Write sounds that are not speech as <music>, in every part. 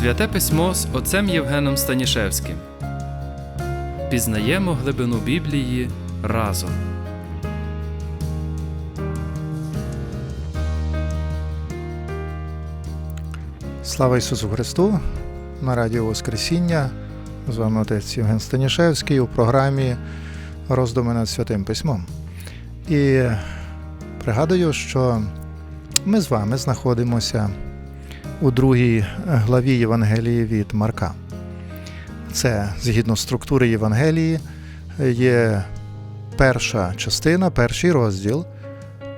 Святе письмо з отцем Євгеном Станішевським. Пізнаємо глибину Біблії разом. Слава Ісусу Христу! На Радіо Воскресіння. З вами отець Євген Станішевський у програмі Роздуми над Святим Письмом. І пригадую, що ми з вами знаходимося у другій главі Євангелії від Марка. Це згідно структури Євангелії є перша частина, перший розділ,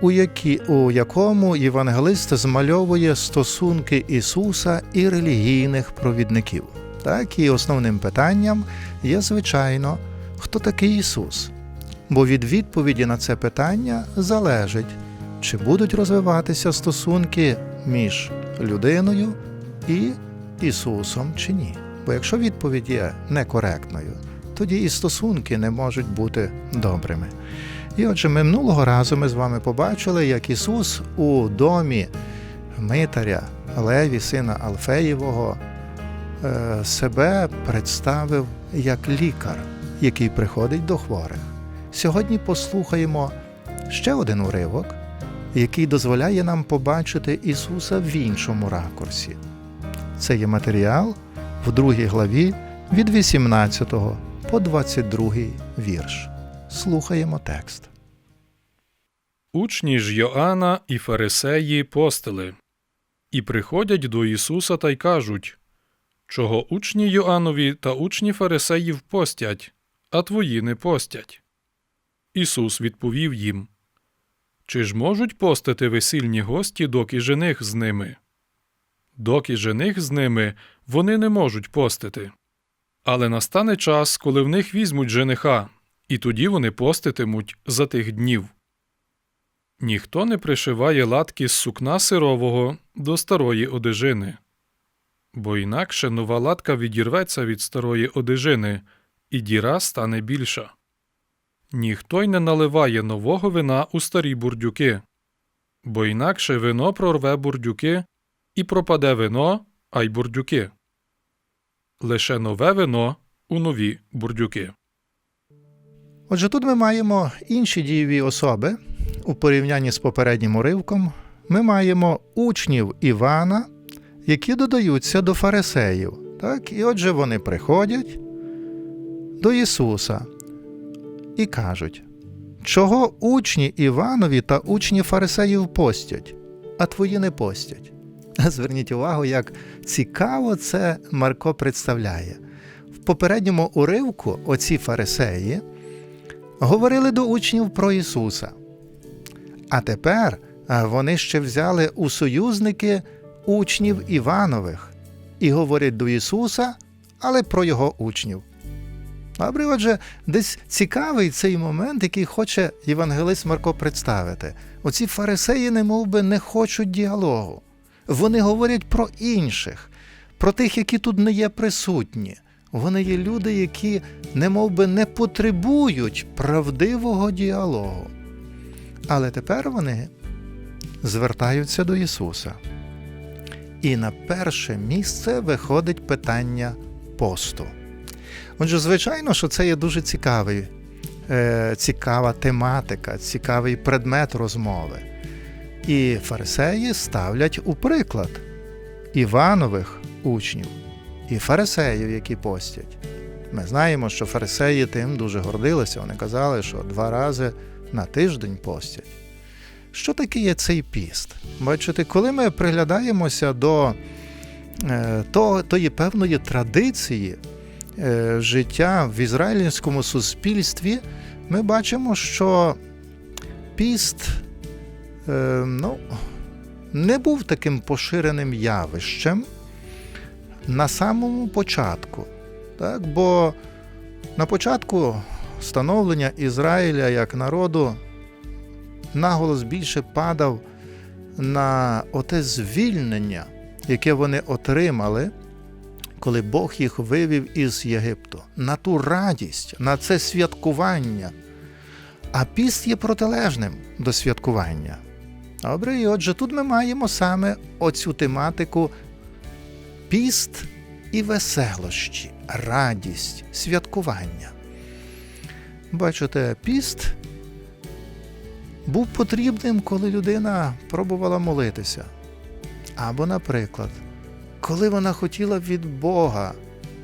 у, які, у якому євангелист змальовує стосунки Ісуса і релігійних провідників. Так, і основним питанням є, звичайно, хто такий Ісус. Бо від відповіді на це питання залежить, чи будуть розвиватися стосунки між людиною і Ісусом чи ні. Бо якщо відповідь є некоректною, тоді і стосунки не можуть бути добрими. І отже, минулого разу ми з вами побачили, як Ісус у домі Митаря Леві, сина Алфеєвого, е, себе представив як лікар, який приходить до хворих. Сьогодні послухаємо ще один уривок, який дозволяє нам побачити Ісуса в іншому ракурсі. Це є матеріал в другій главі від 18 по 22 вірш. Слухаємо текст. Учні ж Йоанна і фарисеї постили, і приходять до Ісуса та й кажуть Чого учні Йоаннові та учні фарисеїв постять, а твої не постять. Ісус відповів їм Чи ж можуть постити весільні гості, доки жених з ними? Доки жених з ними вони не можуть постити. Але настане час, коли в них візьмуть жениха, і тоді вони поститимуть за тих днів. Ніхто не пришиває латки з сукна сирового до старої одежини, бо інакше нова латка відірветься від старої одежини, і діра стане більша. Ніхто й не наливає нового вина у старі бурдюки, бо інакше вино прорве бурдюки, і пропаде вино, а й бурдюки. Лише нове вино у нові бурдюки. Отже, тут ми маємо інші дієві особи. У порівнянні з попереднім уривком ми маємо учнів Івана, які додаються до фарисеїв. Так? І отже, вони приходять до Ісуса і кажуть, чого учні Іванові та учні фарисеїв постять, а твої не постять. <laughs> Зверніть увагу, як цікаво це Марко представляє. В попередньому уривку оці фарисеї говорили до учнів про Ісуса. А тепер вони ще взяли у союзники учнів Іванових і говорять до Ісуса, але про його учнів. Добре, отже, десь цікавий цей момент, який хоче євангелист Марко представити. Оці фарисеї, не би, не хочуть діалогу. Вони говорять про інших, про тих, які тут не є присутні. Вони є люди, які не би, не потребують правдивого діалогу. Але тепер вони звертаються до Ісуса. І на перше місце виходить питання посту. Отже, звичайно, що це є дуже цікавий, е, цікава тематика, цікавий предмет розмови. І фарисеї ставлять у приклад Іванових учнів і фарисеїв, які постять. Ми знаємо, що фарисеї тим дуже гордилися. Вони казали, що два рази на тиждень постять. Що таке є цей піст? Бачите, коли ми приглядаємося до е, тої певної традиції життя в ізраїльському суспільстві, ми бачимо, що піст е, ну, не був таким поширеним явищем на самому початку. Так? Бо на початку становлення Ізраїля як народу наголос більше падав на оте звільнення, яке вони отримали, коли Бог їх вивів із Єгипту, на ту радість, на це святкування. А піст є протилежним до святкування. Добре, і отже, тут ми маємо саме оцю тематику піст і веселощі, радість, святкування. Бачите, піст був потрібним, коли людина пробувала молитися. Або, наприклад, коли вона хотіла від Бога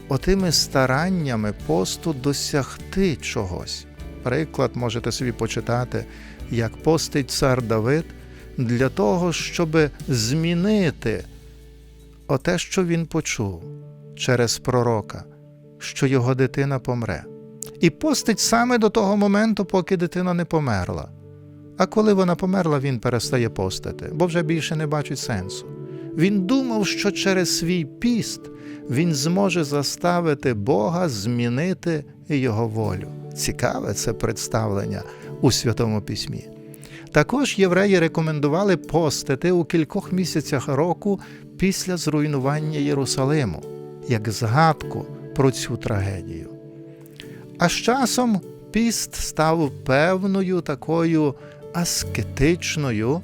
отими стараннями посту досягти чогось. Приклад можете собі почитати, як постить цар Давид для того, щоб змінити оте, що він почув через пророка, що його дитина помре. І постить саме до того моменту, поки дитина не померла. А коли вона померла, він перестає постити, бо вже більше не бачить сенсу. Він думав, що через свій піст він зможе заставити Бога змінити його волю. Цікаве це представлення у Святому Письмі. Також євреї рекомендували постити у кількох місяцях року після зруйнування Єрусалиму, як згадку про цю трагедію. А з часом піст став певною такою аскетичною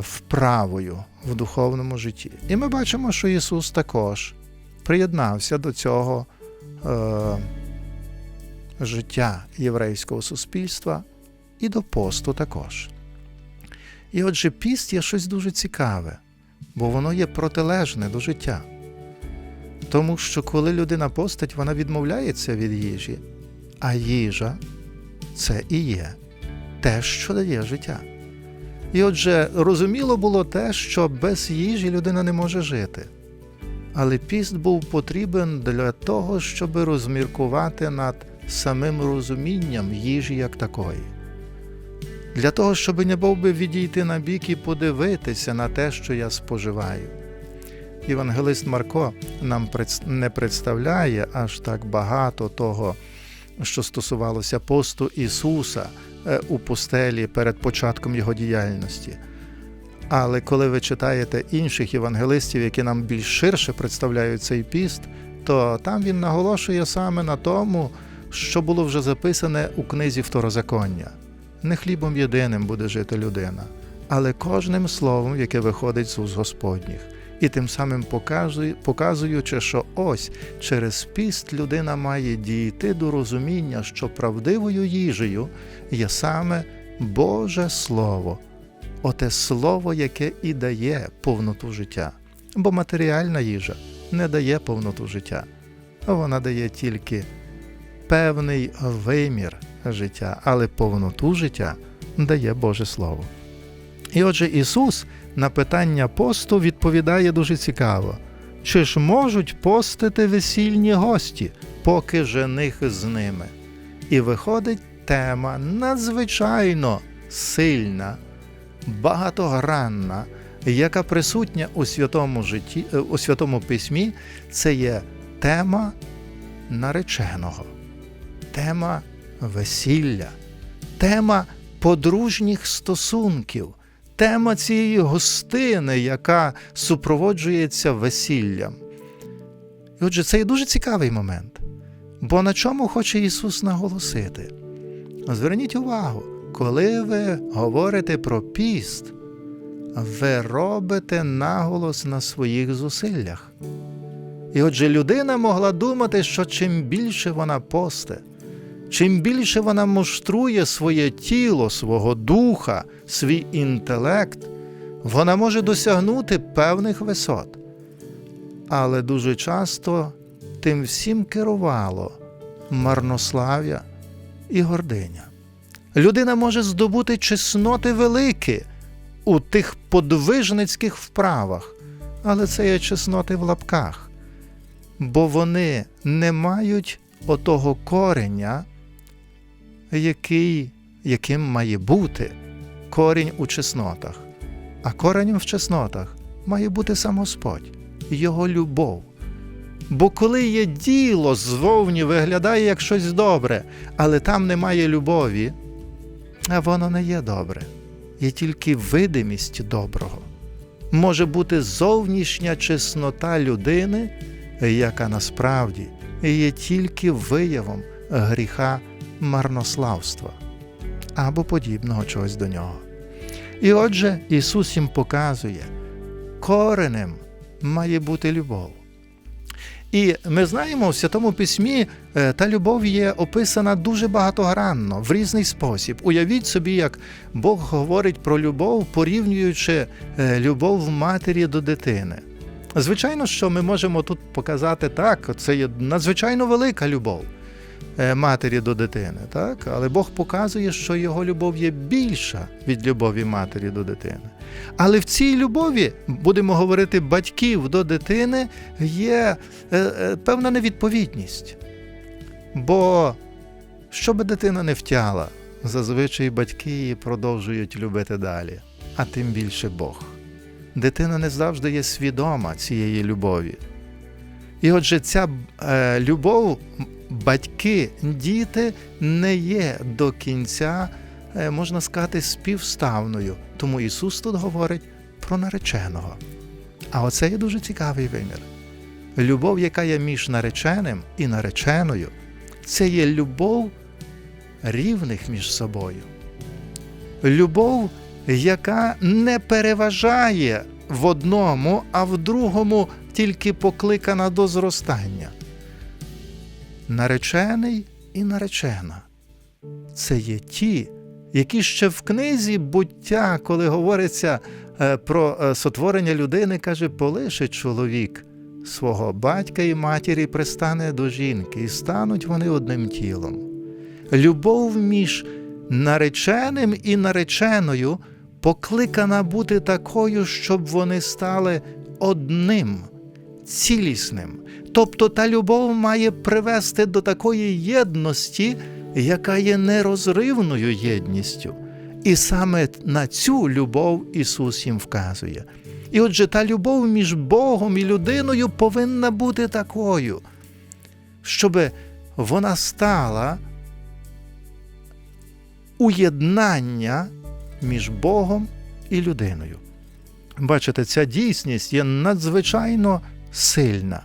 вправою в духовному житті. І ми бачимо, що Ісус також приєднався до цього е, життя єврейського суспільства і до посту також. І отже, піст є щось дуже цікаве, бо воно є протилежне до життя. Тому що коли людина постить, вона відмовляється від їжі, а їжа це і є те, що дає життя. І отже, розуміло було те, що без їжі людина не може жити. Але піст був потрібен для того, щоб розміркувати над самим розумінням їжі як такої. Для того, щоб не був би відійти на бік і подивитися на те, що я споживаю. Євангелист Марко нам не представляє аж так багато того, що стосувалося посту Ісуса у пустелі перед початком його діяльності. Але коли ви читаєте інших євангелистів, які нам більш ширше представляють цей піст, то там він наголошує саме на тому, що було вже записане у книзі Второзаконня. Не хлібом єдиним буде жити людина, але кожним словом, яке виходить з уст Господніх, і тим самим показуючи, що ось через піст людина має дійти до розуміння, що правдивою їжею є саме Боже Слово, оте слово, яке і дає повноту життя. Бо матеріальна їжа не дає повноту життя, вона дає тільки певний вимір життя, але повноту життя дає Боже Слово. І отже, Ісус на питання посту відповідає дуже цікаво: чи ж можуть постити весільні гості, поки жених з ними? І виходить тема надзвичайно сильна, багатогранна, яка присутня у святому житті, у святому письмі, це є тема нареченого, тема весілля, тема подружніх стосунків, тема цієї гостини, яка супроводжується весіллям. І отже, це є дуже цікавий момент. Бо на чому хоче Ісус наголосити? Зверніть увагу, коли ви говорите про піст, ви робите наголос на своїх зусиллях. І отже, людина могла думати, що чим більше вона посте, чим більше вона муштрує своє тіло, свого духа, свій інтелект, вона може досягнути певних висот. Але дуже часто тим всім керувало марнослав'я і гординя. Людина може здобути чесноти великі у тих подвижницьких вправах, але це є чесноти в лапках, бо вони не мають отого кореня, який, яким має бути корінь у чеснотах. А коренем в чеснотах має бути сам Господь, Його любов. Бо коли є діло ззовні виглядає як щось добре, але там немає любові, а воно не є добре, є тільки видимість доброго. Може бути зовнішня чеснота людини, яка насправді є тільки виявом гріха марнославства або подібного чогось до нього. І отже, Ісус їм показує коренем має бути любов. І ми знаємо, в Святому Письмі е, та любов є описана дуже багатогранно, в різний спосіб. Уявіть собі, як Бог говорить про любов, порівнюючи е, любов матері до дитини. Звичайно, що ми можемо тут показати так, це є надзвичайно велика любов матері до дитини, так? але Бог показує, що його любов є більша від любові матері до дитини. Але в цій любові, будемо говорити, батьків до дитини є е, е, певна невідповідність. Бо що би дитина не втяла, зазвичай батьки її продовжують любити далі, а тим більше Бог. Дитина не завжди є свідома цієї любові. І отже, ця е, любов, батьки, діти не є до кінця, е, можна сказати, співставною. Тому Ісус тут говорить про нареченого. А оце є дуже цікавий вимір. Любов, яка є між нареченим і нареченою, це є любов рівних між собою. Любов, яка не переважає в одному, а в другому тільки покликана до зростання. Наречений і наречена це є ті, які ще в книзі буття, коли говориться е, про е, сотворення людини, каже, полише чоловік свого батька і матері пристане до жінки, і стануть вони одним тілом. Любов між нареченим і нареченою покликана бути такою, щоб вони стали одним, цілісним. Тобто та любов має привести до такої єдності, яка є нерозривною єдністю. І саме на цю любов Ісус їм вказує. І отже, та любов між Богом і людиною повинна бути такою, щоб вона стала уєднання між Богом і людиною. Бачите, ця дійсність є надзвичайно сильна.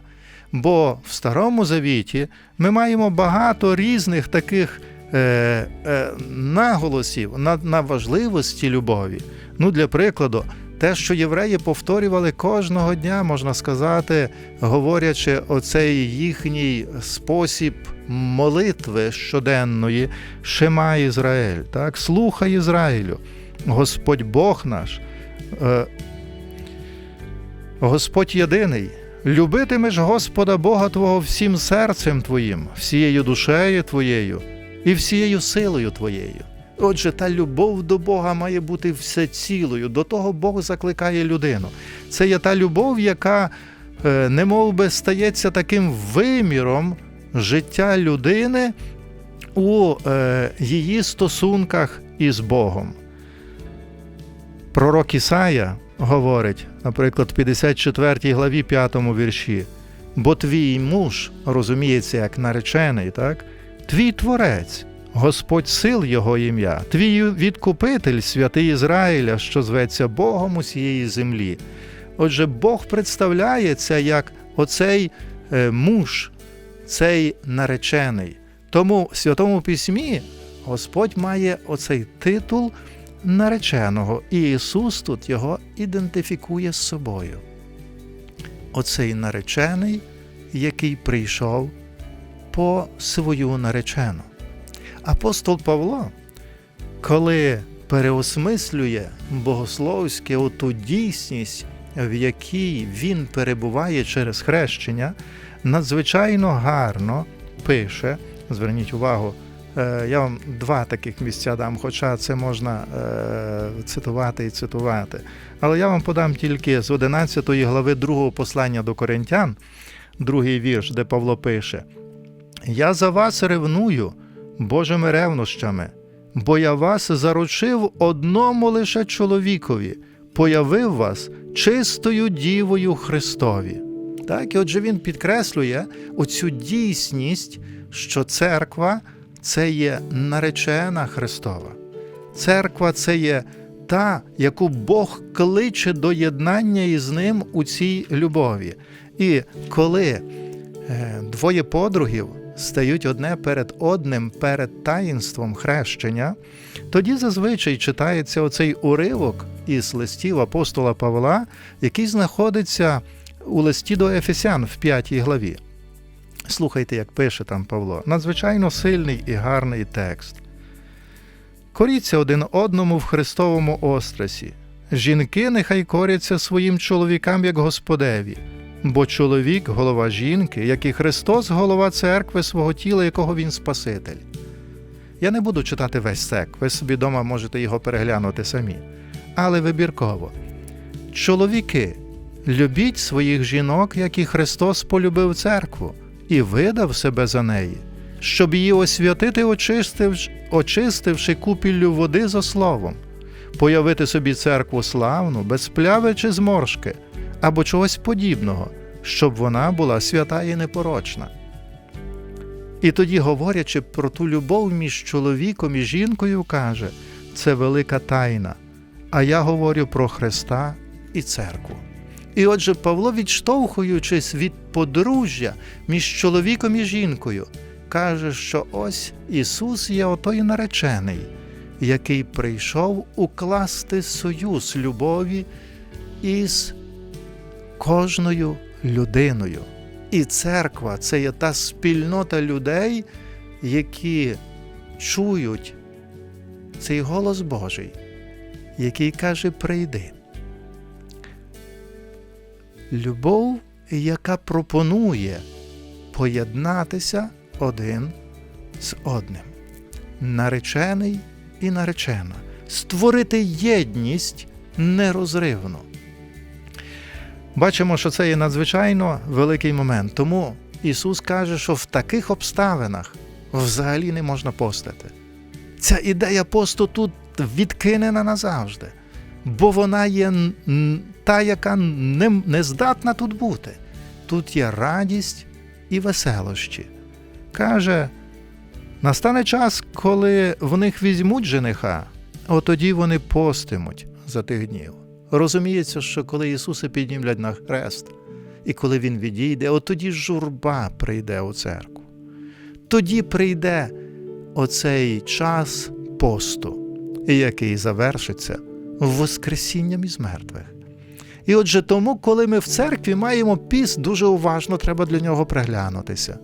Бо в Старому Завіті ми маємо багато різних таких е, е, наголосів на, на важливості любові. Ну, для прикладу, те, що євреї повторювали кожного дня, можна сказати, говорячи оцей їхній спосіб молитви щоденної, Шема Ізраїль, так, слухай Ізраїлю, Господь Бог наш, е, Господь єдиний. Любитимеш Господа Бога Твого всім серцем Твоїм, всією душею Твоєю і всією силою Твоєю. Отже, та любов до Бога має бути всецілою. До того Бог закликає людину. Це є та любов, яка е, немов би стається таким виміром життя людини у е, її стосунках із Богом. Пророк Ісая говорить, наприклад, в 54 главі 5 вірші: бо твій муж розуміється як наречений, так? твій творець, Господь сил його ім'я, твій відкупитель, святий Ізраїля, що зветься Богом усієї землі. Отже, Бог представляється як оцей е, муж, цей наречений. Тому в Святому Письмі Господь має оцей титул нареченого, і Ісус тут його ідентифікує з собою. Оцей наречений, який прийшов по свою наречену. Апостол Павло, коли переосмислює богословське оту дійсність, в якій він перебуває через хрещення, надзвичайно гарно пише, зверніть увагу, я вам два таких місця дам, хоча це можна е, цитувати і цитувати. Але я вам подам тільки з 11 глави другого послання до Коринтян, другий вірш, де Павло пише: Я за вас ревную Божими ревнощами, бо я вас заручив одному лише чоловікові, появив вас чистою дівою Христові. Так, і отже, він підкреслює оцю дійсність, що церква це є наречена Христова. Церква це є та, яку Бог кличе до єднання із ним у цій любові. І коли е, двоє подругів стають одне перед одним перед таїнством хрещення, тоді зазвичай читається оцей уривок із листів апостола Павла, який знаходиться у листі до Ефесян в 5 главі. Слухайте, як пише там Павло. Надзвичайно сильний і гарний текст. Коріться один одному в Христовому острасі. Жінки нехай коряться своїм чоловікам як Господеві, бо чоловік голова жінки, як і Христос голова церкви свого тіла, якого він Спаситель. Я не буду читати весь сек, ви собі вдома можете його переглянути самі. Але вибірково. Чоловіки, любіть своїх жінок, як і Христос полюбив церкву, і видав себе за неї, щоб її освятити, очистивши, очистивши купіллю води за словом, появити собі церкву славну, без пляви чи зморшки, або чогось подібного, щоб вона була свята і непорочна. І тоді, говорячи про ту любов між чоловіком і жінкою, каже, це велика тайна. А я говорю про Христа і церкву. І отже, Павло, відштовхуючись від подружжя між чоловіком і жінкою, каже, що ось Ісус є отой наречений, який прийшов укласти союз любові із кожною людиною. І церква це є та спільнота людей, які чують цей голос Божий, який каже: Прийди. Любов, яка пропонує поєднатися один з одним, наречений і наречена, створити єдність нерозривну. Бачимо, що це є надзвичайно великий момент. Тому Ісус каже, що в таких обставинах взагалі не можна постити. Ця ідея посту тут відкинена назавжди, бо вона є та, яка не, не здатна тут бути. Тут є радість і веселощі. Каже, настане час, коли в них візьмуть жениха, от тоді вони постимуть за тих днів. Розуміється, що коли Ісуса піднімлять на хрест, і коли Він відійде, от тоді журба прийде у церкву. Тоді прийде оцей час посту, який завершиться Воскресінням із мертвих. І отже, тому, коли ми в церкві маємо піст, дуже уважно треба для нього приглянутися.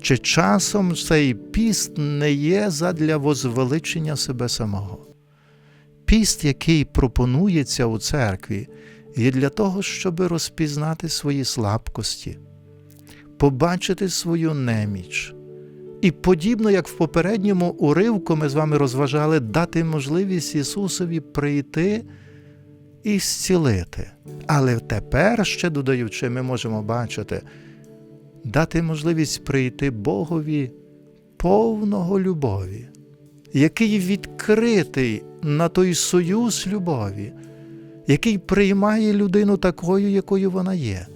Чи часом цей піст не є задля возвеличення себе самого? Піст, який пропонується у церкві, є для того, щоб розпізнати свої слабкості, побачити свою неміч. І подібно як в попередньому уривку ми з вами розважали, дати можливість Ісусові прийти і зцілити. Але тепер, ще додаючи, ми можемо бачити, дати можливість прийти Богові повного любові, який відкритий на той союз любові, який приймає людину такою, якою вона є,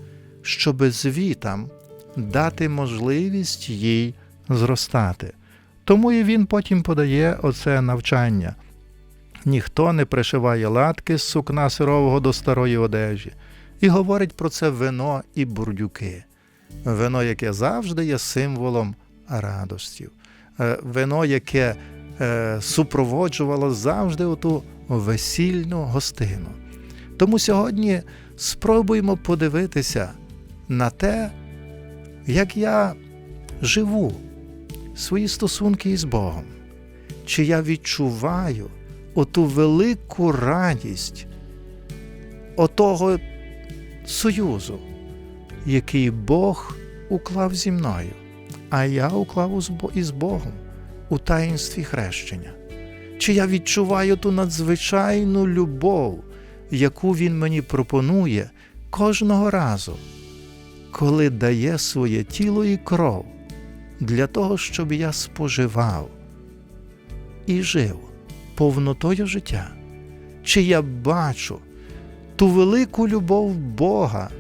щоби звітам дати можливість їй зростати. Тому і він потім подає оце навчання. Ніхто не пришиває латки з сукна сирового до старої одежі, і говорить про це вино і бурдюки. Вино, яке завжди є символом радостів, Е, вино, яке е, супроводжувало завжди оту весільну гостину. Тому сьогодні спробуємо подивитися на те, як я живу свої стосунки із Богом, чи я відчуваю оту велику радість отого союзу, який Бог уклав зі мною, а я уклав із Богом у таїнстві хрещення. Чи я відчуваю ту надзвичайну любов, яку Він мені пропонує кожного разу, коли дає своє тіло і кров для того, щоб я споживав і жив повнотою життя? Чи я бачу ту велику любов Бога,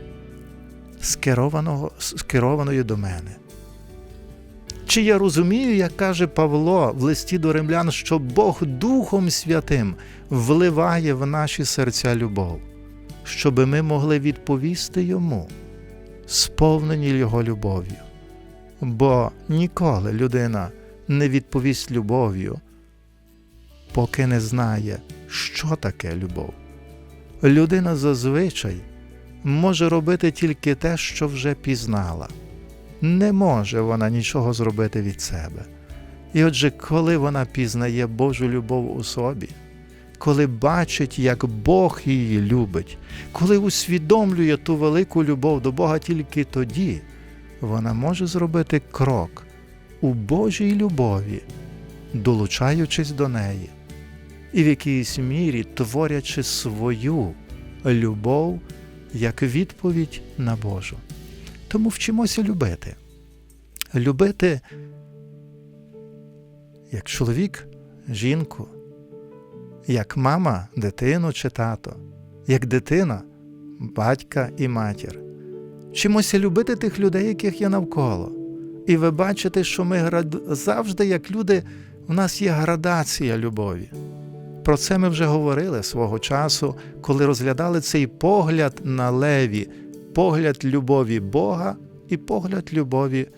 скерованого, скерованої до мене? Чи я розумію, як каже Павло в листі до римлян, що Бог Духом Святим вливає в наші серця любов, щоби ми могли відповісти йому, сповнені Його любов'ю? Бо ніколи людина не відповість любов'ю, поки не знає, що таке любов. Людина зазвичай може робити тільки те, що вже пізнала. Не може вона нічого зробити від себе. І отже, коли вона пізнає Божу любов у собі, коли бачить, як Бог її любить, коли усвідомлює ту велику любов до Бога тільки тоді, вона може зробити крок у Божій любові, долучаючись до неї, і в якійсь мірі творячи свою любов як відповідь на Божу. Тому вчимося любити. Любити як чоловік, жінку, як мама, дитину чи тато, як дитина, батька і матір. Вчимося любити тих людей, яких є навколо. І ви бачите, що ми завжди, як люди, в нас є градація любові. Про це ми вже говорили свого часу, коли розглядали цей погляд на леві, погляд любові Бога і погляд любові,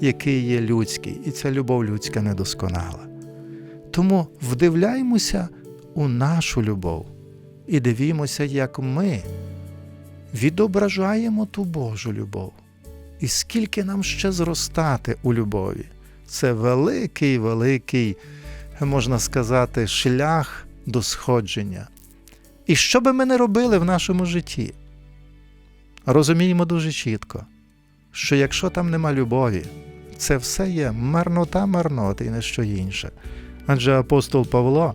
який є людський, і ця любов людська недосконала. Тому вдивляємося у нашу любов і дивімося, як ми відображаємо ту Божу любов. І скільки нам ще зростати у любові. Це великий, великий, можна сказати, шлях до сходження. І що би ми не робили в нашому житті, розуміємо дуже чітко, що якщо там нема любові, це все є марнота марноти і не що інше. Адже апостол Павло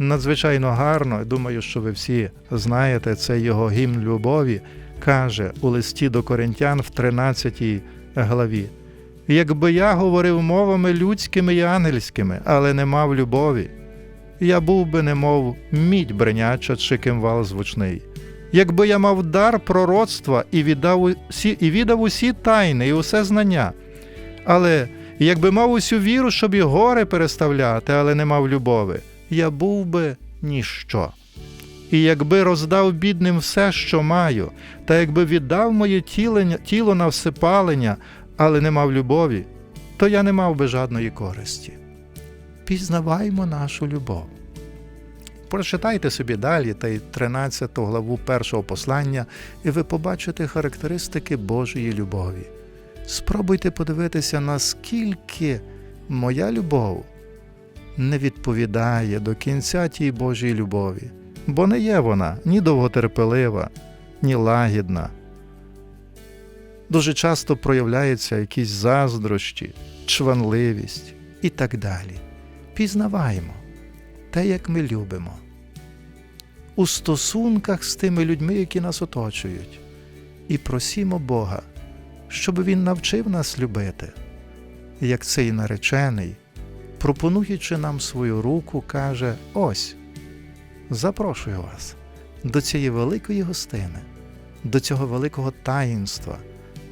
надзвичайно гарно, думаю, що ви всі знаєте, це його гімн любові, каже у листі до Коринтян в 13 главі. Якби я говорив мовами людськими і ангельськими, але не мав любові, я був би немов мідь бриняча чи кимвал звучний. Якби я мав дар пророцтва і віддав усі, і віддав усі тайни і усе знання, але якби мав усю віру, щоб і гори переставляти, але не мав любові, я був би ніщо. І якби роздав бідним все, що маю, та якби віддав моє тіло на всепалення, але не мав любові, то я не мав би жадної користі. Пізнаваймо нашу любов. Прочитайте собі далі та й 13 главу першого послання, і ви побачите характеристики Божої любові. Спробуйте подивитися, наскільки моя любов не відповідає до кінця тій Божій любові, бо не є вона ні довготерпелива, ні лагідна. Дуже часто проявляються якісь заздрощі, чванливість і так далі. Пізнаваємо те, як ми любимо. У стосунках з тими людьми, які нас оточують, і просімо Бога, щоб Він навчив нас любити, як цей наречений, пропонуючи нам свою руку, каже: Ось, запрошую вас до цієї великої гостини, до цього великого таїнства,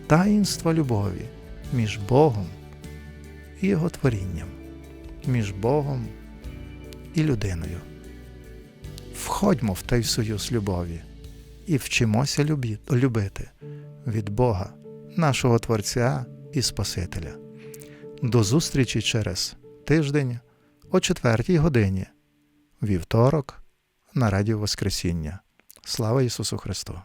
таїнства любові між Богом і Його творінням, між Богом і людиною. Входьмо в той союз любові і вчимося любити від Бога, нашого Творця і Спасителя. До зустрічі через тиждень о 4 годині, вівторок на Радіо Воскресіння. Слава Ісусу Христу!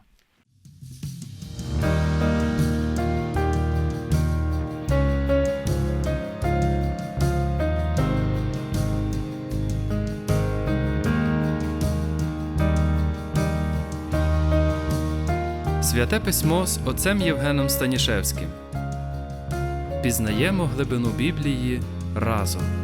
Святе письмо з отцем Євгеном Станішевським. Пізнаємо глибину Біблії разом.